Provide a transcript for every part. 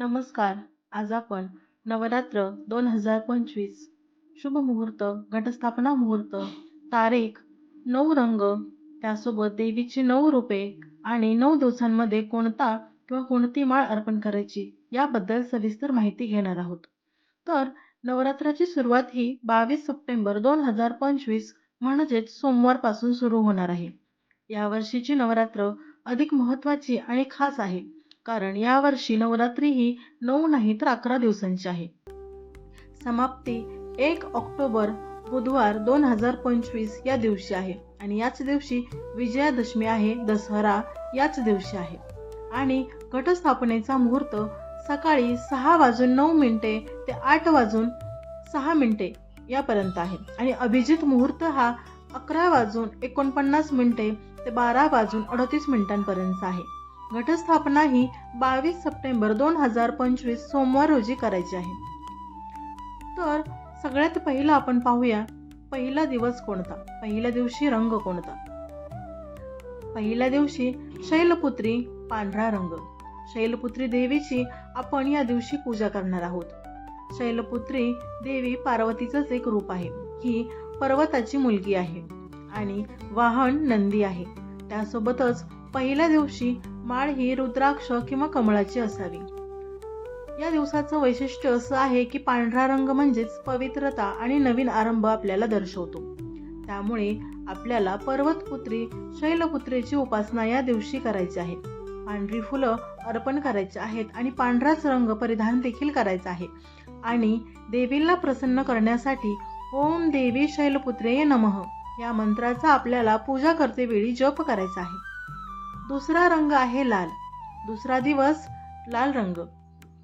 नमस्कार. आज आपण नवरात्र दोन हजार पंचवीस. शुभ मुहूर्त घटस्थापना मुहूर्त तारीख नऊ रंग त्यासोबत देवीची नऊ रूपे आणि नऊ दिवसांमध्ये कोणता किंवा कोणती माळ अर्पण करायची याबद्दल सविस्तर माहिती घेणार आहोत. तर नवरात्राची सुरुवात ही बावीस सप्टेंबर दोन हजार पंचवीस म्हणजेच सोमवारपासून सुरू होणार आहे. यावर्षीची नवरात्र अधिक महत्त्वाची आणि खास आहे. कारण यावर्षी नवरात्री ही नऊ नाही तर अकरा दिवसांची आहे. समाप्ती एक ऑक्टोबर बुधवार दोन हजार पंचवीस या दिवशी आहे आणि याच दिवशी विजयादशमी आहे दसरा याच दिवशी आहे. आणि घटस्थापनेचा मुहूर्त सकाळी सहा वाजून नऊ मिनिटे ते आठ वाजून सहा मिनिटे यापर्यंत आहे. आणि अभिजित मुहूर्त हा अकरा वाजून एकोणपन्नास मिनिटे ते बारा वाजून अडतीस मिनिटांपर्यंत आहे. घटस्थापना ही बावीस सप्टेंबर दोन हजार पंचवीस सोमवार रोजी करायची आहे. तर सगळ्यात पहिलं आपण पाहूया पहिला दिवस कोणता? पहिल्या दिवशी रंग कोणता? पहिल्या दिवशी शैलपुत्री पांढरा रंग. शैलपुत्री देवीची आपण या दिवशी पूजा करणार आहोत. शैलपुत्री देवी पार्वतीचंच एक रूप आहे. ही पर्वताची मुलगी आहे आणि वाहन नंदी आहे. त्यासोबतच पहिल्या दिवशी माळ ही रुद्राक्ष किंवा कमळाची असावी. या दिवसाचं वैशिष्ट्य असं आहे की पांढरा रंग म्हणजेच पवित्रता आणि नवीन आरंभ आपल्याला दर्शवतो. त्यामुळे आपल्याला पर्वतपुत्री शैलपुत्रीची उपासना या दिवशी करायची आहे. पांढरी फुलं अर्पण करायची आहेत आणि पांढराच रंग परिधान देखील करायचा आहे. आणि देवीला प्रसन्न करण्यासाठी ओम देवी शैलपुत्रे नमः या मंत्राचा आपल्याला पूजा करते वेळी जप करायचा आहे. दुसरा रंग आहे लाल. दुसरा दिवस लाल रंग.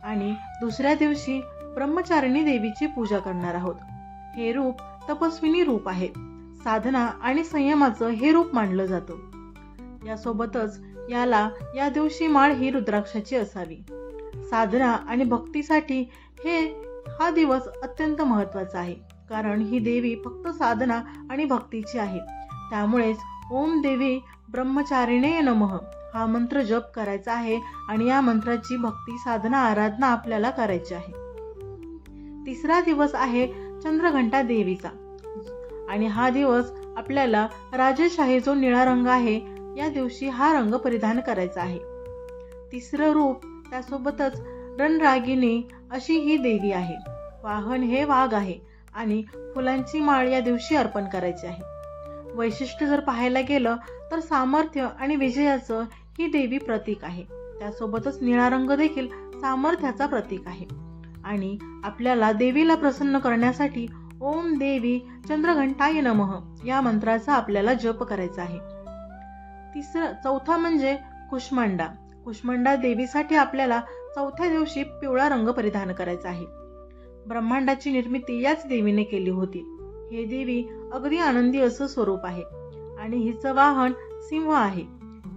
आणि दुसऱ्या दिवशी ब्रह्मचारिणी देवीची पूजा करणार आहोत. हे रूप तपस्विनी रूप आहे. साधना आणि संयमाचं हे रूप मानलं जातं. यासोबतच याला या दिवशी माळ ही रुद्राक्षाची असावी. साधना आणि भक्तीसाठी हे हा दिवस अत्यंत महत्त्वाचा आहे. कारण ही देवी फक्त साधना आणि भक्तीची आहे. त्यामुळेच ओम देवी ब्रह्मचारिणे नमः. हा मंत्र जप करायचा आहे आणि या मंत्राची भक्ती साधना आराधना आपल्याला करायची आहे. तिसरा दिवस आहे चंद्रघंटा देवीचा. आणि हा दिवस आपल्याला राजेशाही जो निळा रंग आहे या दिवशी हा रंग परिधान करायचा आहे. तिसरं रूप त्यासोबतच रणरागिनी अशी ही देवी आहे. वाहन हे वाघ आहे आणि फुलांची माळ या दिवशी अर्पण करायची आहे. वैशिष्ट्य जर पाहायला गेलं तर सामर्थ्य आणि विजयाचं ही देवी प्रतीक आहे. त्यासोबतच निळा रंग देखील सामर्थ्याचा प्रतीक आहे. आणि आपल्याला देवीला प्रसन्न करण्यासाठी ओम देवी चंद्रघंटाय नमः या मंत्राचा आपल्याला जप करायचा आहे. तिसरं चौथा म्हणजे कुष्मांडा. कुष्मांडा देवीसाठी आपल्याला चौथ्या दिवशी पिवळा रंग परिधान करायचा आहे. ब्रह्मांडाची निर्मिती याच देवीने केली होती. हे देवी अगदी आनंदी असं स्वरूप आहे. आणि हिचं वाहन सिंह आहे.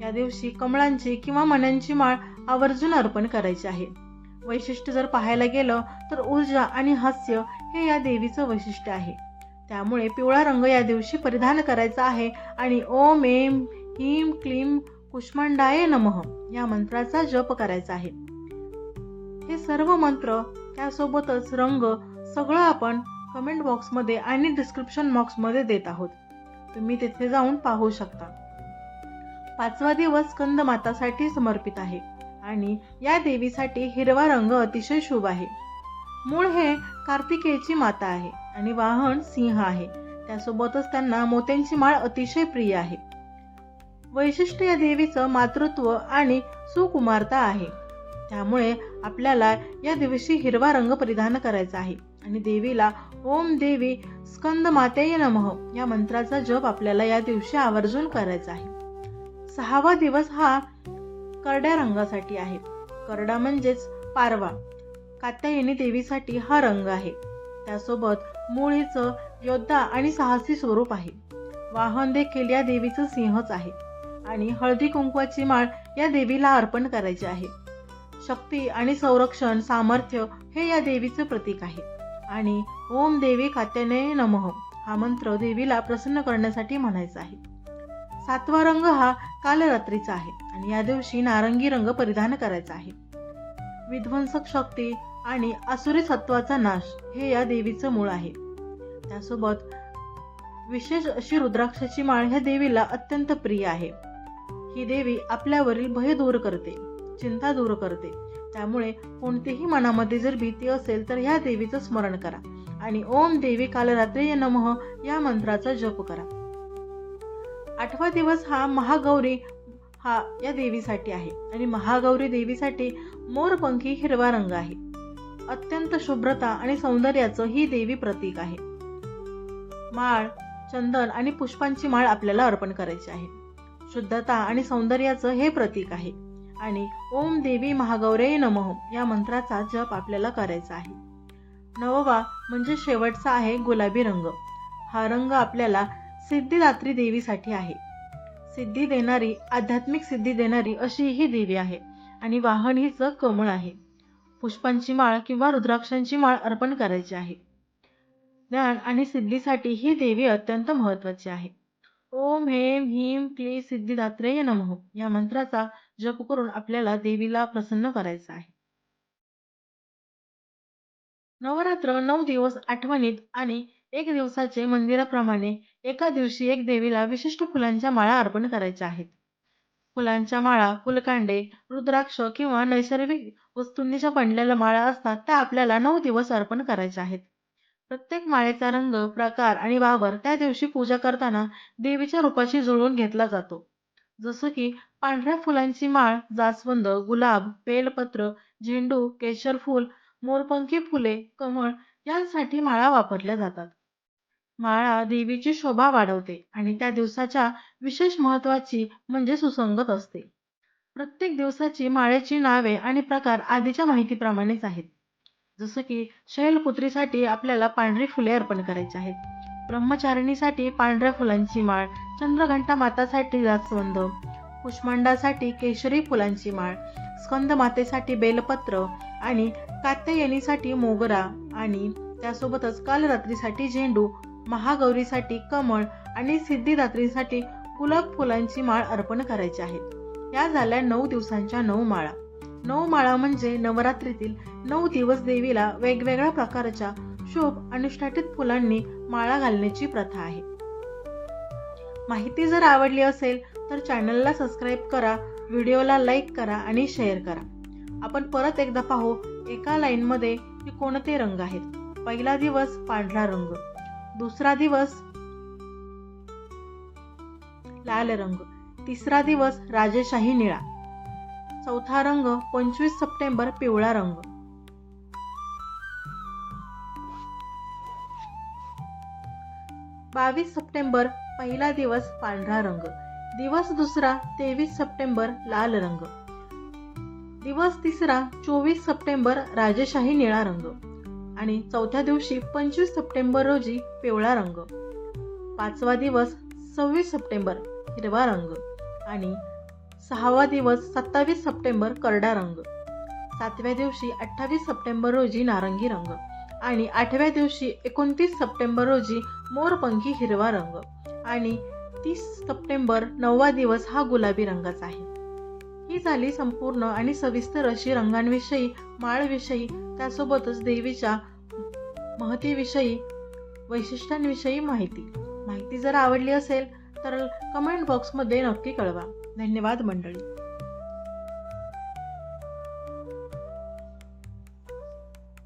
या दिवशी कमळांची किंवा मण्यांची माळ आवर्जून अर्पण करायची आहे. वैशिष्ट्य जर पाहायला गेलं तर ऊर्जा आणि हास्य हे या देवीचं वैशिष्ट्य आहे. त्यामुळे पिवळा रंग या दिवशी परिधान करायचा आहे आणि ओम एम हिम क्लीम कुष्मांडाय नमः या मंत्राचा जप करायचा आहे. हे सर्व मंत्र त्यासोबतच रंग सगळं आपण कमेंट बॉक्समध्ये आणि डिस्क्रिप्शन बॉक्समध्ये देत आहोत. तुम्ही तिथे जाऊन पाहू शकता. पाचवा दिवस स्कंद मातासाठी समर्पित आहे आणि या देवीसाठी हिरवा रंग अतिशय शुभ आहे. मूळ हे कार्तिकेयची माता आहे आणि वाहन सिंह आहे. त्यासोबतच त्यांना मोत्यांची माळ अतिशय प्रिय आहे. वैशिष्ट्य या देवीचं मातृत्व आणि सुकुमारता आहे. त्यामुळे आपल्याला या दिवशी हिरवा रंग परिधान करायचा आहे. आणि देवीला ओम देवी स्कंद मातेय नमः या मंत्राचा जप आपल्याला या दिवशी आवर्जून करायचा आहे. सहावा दिवस हा करड्या रंगासाठी आहे. करडा म्हणजेच पारवा. कात्यायनी देवीसाठी हा रंग आहे. त्यासोबत मुळीचं योद्धा आणि साहसी स्वरूप आहे. वाहन देखील या देवीचं सिंहच आहे. आणि हळदी कुंकवाची माळ या देवीला अर्पण करायची आहे. शक्ती आणि संरक्षण सामर्थ्य हे या देवीचे प्रतीक आहे. आणि ओम देवी खात्याने नमः. हा मंत्र देवीला प्रसन्न करण्यासाठी म्हणायचा आहे. सातवा रंग हा कालरात्रीचा आहे आणि या दिवशी नारंगी रंग परिधान करायचा आहे. विध्वंसक शक्ती आणि आसुरी सत्वाचा नाश हे या देवीचं मूळ आहे. त्यासोबत विशेष अशी रुद्राक्षाची माळ ह्या देवीला अत्यंत प्रिय आहे. ही देवी आपल्यावरील भय दूर करते चिंता दूर करते. त्यामुळे कोणतीही मनामध्ये जर भीती असेल तर ह्या देवीचं स्मरण करा. आणि ओम देवी कालरात्री नमः या मंत्राचा जप करा. आठवा दिवस हा महागौरी हा या देवीसाठी आहे. आणि महागौरी देवीसाठी मोरपंखी हिरवा रंग आहे. अत्यंत शुभ्रता आणि सौंदर्याचं ही देवी प्रतीक आहे. माळ चंदन आणि पुष्पांची माळ आपल्याला अर्पण करायची आहे. शुद्धता आणि सौंदर्याचं हे प्रतीक आहे. आणि ओम देवी महागौरे नमः या मंत्राचा जप आपल्याला करायचा आहे. नववा म्हणजे शेवटचा आहे गुलाबी रंग. हा रंग आपल्याला सिद्धिदात्री देवीसाठी आहे. सिद्धी देणारी आध्यात्मिक सिद्धी देणारी अशी ही देवी आहे आणि वाहन हिचं कमळ आहे. पुष्पांची माळ किंवा रुद्राक्षांची माळ अर्पण करायची आहे. ज्ञान आणि सिद्धीसाठी ही देवी अत्यंत महत्वाची आहे. ओम हेम ह्रीम क्ली सिद्धिदात्रेय नमः. या मंत्राचा जप करून आपल्याला देवीला प्रसन्न करायचा आहे. नवरात्र नऊ दिवस आठवणीत आणि एक दिवसाचे मंदिराप्रमाणे एका दिवशी एक देवीला विशिष्ट फुलांच्या माळा अर्पण करायच्या आहेत. फुलांच्या माळा फुलकांडे रुद्राक्ष किंवा नैसर्गिक वस्तूंनीच्या पडलेल्या माळा असतात त्या आपल्याला नऊ दिवस अर्पण करायच्या आहेत. प्रत्येक माळेचा रंग प्रकार आणि वावर त्या दिवशी पूजा करताना देवीच्या रूपाशी जुळवून घेतला जातो. जसं की पांढऱ्या फुलांची माळ जास्वंद गुलाब बेलपत्र झेंडू केशर फूल मोरपंखी फुले कमळ यांसाठी माळा वापरल्या जातात. माळा देवीची शोभा वाढवते आणि त्या दिवसाच्या विशेष महत्वाची म्हणजे सुसंगत असते. प्रत्येक दिवसाची माळेची नावे आणि प्रकार आधीच्या माहितीप्रमाणेच आहेत. जसं की शैलपुत्रीसाठी आपल्याला पांढरी फुले अर्पण करायची आहेत. ब्रह्मचारिणीसाठी पांढऱ्या फुलांची माळ चंद्रघंटा मातासाठी जास्वंद कुष्मांडासाठी केशरी फुलांची माळ स्कंद मातेसाठी बेलपत्र आणि कात्यायनीसाठी मोगरा आणि त्यासोबतच कालरात्रीसाठी झेंडू महागौरीसाठी कमळ आणि सिद्धिदात्रीसाठी गुलाब फुलांची माळ अर्पण करायची आहेत. या झाल्या नऊ दिवसांच्या नऊ माळा. नऊ माळा म्हणजे नवरात्रीतील नऊ दिवस देवीला वेगवेगळ्या प्रकारच्या शुभ अनुष्ठाटित फुलांनी माळा घालण्याची प्रथा आहे. माहिती जर आवडली असेल तर चॅनलला सबस्क्राईब करा व्हिडिओला लाईक करा आणि शेअर करा. आपण परत एकदा पाहू एका लाईनमध्ये की कोणते रंग आहेत. पहिला दिवस पांढरा रंग दुसरा दिवस लाल रंग तिसरा दिवस राजेशाही निळा. चौथा रंग पंचवीस सप्टेंबर पिवळा रंग. बावीस सप्टेंबर पहिला दिवस पांढरा रंग. दिवस दुसरा तेवीस सप्टेंबर लाल रंग. दिवस तिसरा चोवीस सप्टेंबर राजेशाही निळा रंग. आणि चौथ्या दिवशी पंचवीस सप्टेंबर रोजी पिवळा रंग. पाचवा दिवस सव्वीस सप्टेंबर हिरवा रंग. आणि सहावा दिवस सत्तावीस सप्टेंबर करडा रंग. सातव्या दिवशी अठ्ठावीस सप्टेंबर रोजी नारंगी रंग आणि आठव्या दिवशी एकोणतीस सप्टेंबर रोजी मोरपंखी हिरवा रंग आणि तीस सप्टेंबर नववा दिवस हा गुलाबी रंगाचा आहे. ही झाली संपूर्ण आणि सविस्तर अशी रंगांविषयी माळविषयी त्यासोबतच देवीच्या महतीविषयी वैशिष्ट्यांविषयी माहिती. माहिती जर आवडली असेल तर कमेंट बॉक्समध्ये नक्की कळवा. धन्यवाद मंडळी